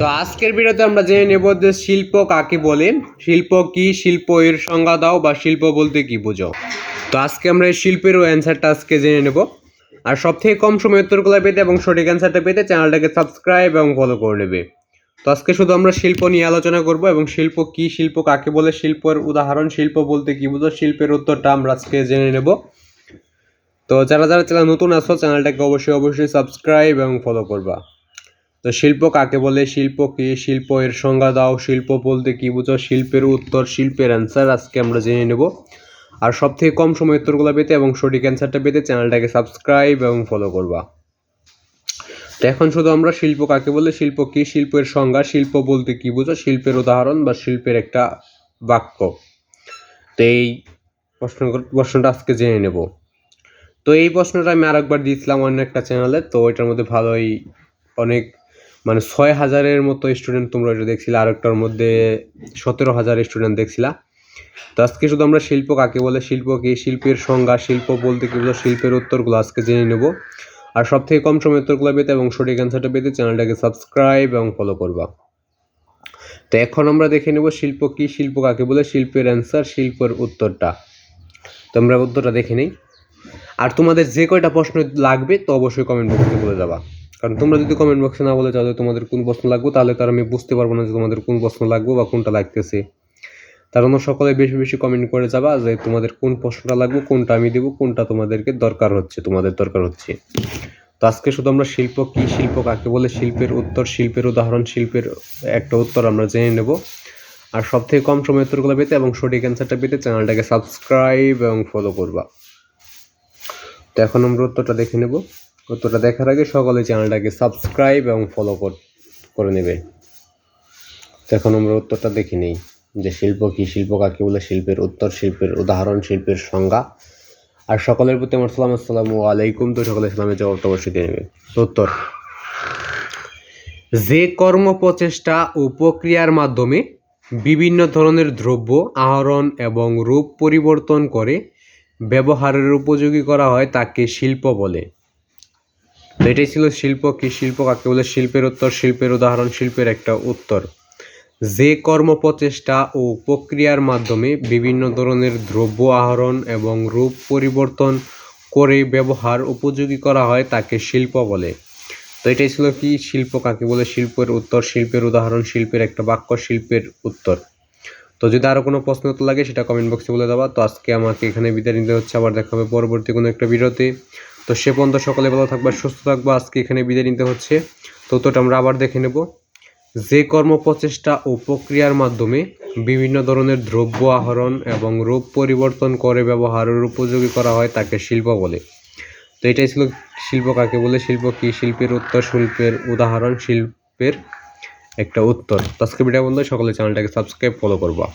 তো আজকের ভিডিওতে আমরা জেনে নেব যে শিল্প কাকে বলে, শিল্প কি, শিল্প এর সংজ্ঞা দাও বা শিল্প বলতে কি বোঝো। তো আজকে আমরা এই শিল্পের অ্যান্সারটা আজকে জেনে নেব। আর সব থেকে কম সময় উত্তরগুলো পেতে এবং সঠিক অ্যান্সারটা পেতে চ্যানেলটাকে সাবস্ক্রাইব এবং ফলো করে নেবে। তো আজকে শুধু আমরা শিল্প নিয়ে আলোচনা করব এবং শিল্প কি, শিল্প কাকে বলে, শিল্পের উদাহরণ, শিল্প বলতে কি বোঝো, শিল্পের উত্তরটা আমরা আজকে জেনে নেব। তো যারা যারা চ্যানেল নতুন আসো চ্যানেলটাকে অবশ্যই অবশ্যই সাবস্ক্রাইব এবং ফলো করবা। তো শিল্প কাকে বলে? শিল্প কি? শিল্প এর সংজ্ঞা দাও। শিল্প বলতে কি বুঝো? শিল্পের উত্তর, শিল্পের অ্যান্সার আজকে আমরা জেনে নেব। আর সব থেকে কম সময় উত্তরগুলো পেতে এবং সঠিক অ্যান্সারটা পেতে চ্যানেলটাকে সাবস্ক্রাইব এবং ফলো করবা। তো এখন শুধু আমরা শিল্প কাকে বলে? শিল্প কি? শিল্পের সংজ্ঞা, শিল্প বলতে কি বুঝো? শিল্পের উদাহরণ বা শিল্পের একটা বাক্য। তো এই প্রশ্ন প্রশ্নটা আজকে জেনে নেব। তো এই প্রশ্নটা আমি আরেকবার দিয়েছিলাম অন্য একটা চ্যানেলে তো ওইটার মধ্যে ভালোই অনেক মানে ছয় হাজারের মতো স্টুডেন্ট তোমরা ওইটা দেখছিলে, আরেকটার মধ্যে সতেরো হাজার স্টুডেন্ট দেখছিলা। তো আজকে শুধু আমরা শিল্প কাকে বলে, শিল্প কি? শিল্পের সংজ্ঞা, শিল্প বলতে কি বলো শিল্পের উত্তরগুলো আজকে জেনে নেব। আর সব থেকে কম সময় উত্তরগুলো পেতে এবং সঠিক অ্যান্সারটা পেতে চ্যানেলটাকে সাবস্ক্রাইব এবং ফলো করবা। তো এখন আমরা দেখে নেব শিল্প কি, শিল্প কাকে বলে, শিল্পের অ্যান্সার শিল্পের উত্তরটা। তো আমরা উত্তরটা দেখে নিই। আর তোমাদের যে কয়টা প্রশ্ন লাগবে, তো অবশ্যই কমেন্ট বক্সে বলে যাবা। কারণ তোমরা যদি কমেন্ট বক্সে না বলে যাও যে তোমাদের কোন প্রশ্ন লাগবে, তাহলে তার আমি বুঝতে পারব না যে তোমাদের কোন প্রশ্ন লাগবে বা কোনটা লাগতেছে। তার জন্য সকলে বেশি বেশি কমেন্ট করে যাবা যে তোমাদের কোন প্রশ্নটা লাগবে, কোনটা আমি দেবো, কোনটা তোমাদেরকে দরকার হচ্ছে, তোমাদের দরকার হচ্ছে। তো আজকে শুধু আমরা শিল্প কি শিল্প, কাকে বলে শিল্পের উত্তর, শিল্পের উদাহরণ, শিল্পের একটা উত্তর আমরা জেনে নেব। আর সব থেকে কম সময় উত্তরগুলো পেতে এবং সঠিক অ্যান্সারটা পেতে চ্যানেলটাকে সাবস্ক্রাইব এবং ফলো করবা। তো এখন আমরা উত্তরটা দেখে নেব। উত্তরটা দেখার আগে সকলে চ্যানেলটাকে সাবস্ক্রাইব এবং ফলো করে নেবে। এখন আমরা উত্তরটা দেখে নেই, যে শিল্প কি? শিল্প কাকে বলে? শিল্পের উত্তর, শিল্পের উদাহরণ, শিল্পের সংজ্ঞা। আর সকলের প্রতি আমার সালাম, আসসালামু আলাইকুম। তো সকলের সালামের জবাবটা অবশ্যই দিয়ে নেবে। উত্তর, যে কর্ম প্রচেষ্টা ও প্রক্রিয়ার মাধ্যমে বিভিন্ন ধরনের দ্রব্য, আহরণ এবং রূপ পরিবর্তন করে ব্যবহারের উপযোগী করা হয়, তাকে শিল্প বলে। তো এটাই ছিল শিল্প কি শিল্প কাকে বলে? শিল্পের উত্তর, শিল্পের উদাহরণ, শিল্পের একটা উত্তর। যে কর্ম প্রচেষ্টা ও প্রক্রিয়ার মাধ্যমে বিভিন্ন ধরনের দ্রব্য আহরণ এবং রূপ পরিবর্তন করে ব্যবহার উপযোগী করা হয় তাকে শিল্প বলে। তো এটাই ছিল কি শিল্প কাকে বলে? শিল্পের উত্তর, শিল্পের উদাহরণ, শিল্পের একটা বাক্য, শিল্পের উত্তর। তো যদি আরও কোনো প্রশ্ন লাগে সেটা কমেন্ট বক্সে বলে দেওয়া তো আজকে আমাকে এখানে বিদায় নিতে হচ্ছে। আবার দেখা হবে পরবর্তী কোনো একটা ভিডিওতে। তো সে পর্যন্ত সকলে ভালো থাকবা সুস্থ থাকব আজকে এখানে বিদায় নিতে হচ্ছে। তো তোটা আমরা আবার দেখে নেব। যে কর্ম প্রচেষ্টা ও প্রক্রিয়ার মাধ্যমে বিভিন্ন ধরনের দ্রব্য আহরণ এবং রূপ পরিবর্তন করে ব্যবহারের উপযোগী করা হয় তাকে শিল্প বলে। তো এটাই ছিল শিল্প কাকে বলে? শিল্প কি? শিল্পের উত্তর, শিল্পের উদাহরণ, শিল্পের একটা উত্তর। তো আজকে ভিডিও বন্ধু, সকলে চ্যানেলটাকে সাবস্ক্রাইব ফলো করবা।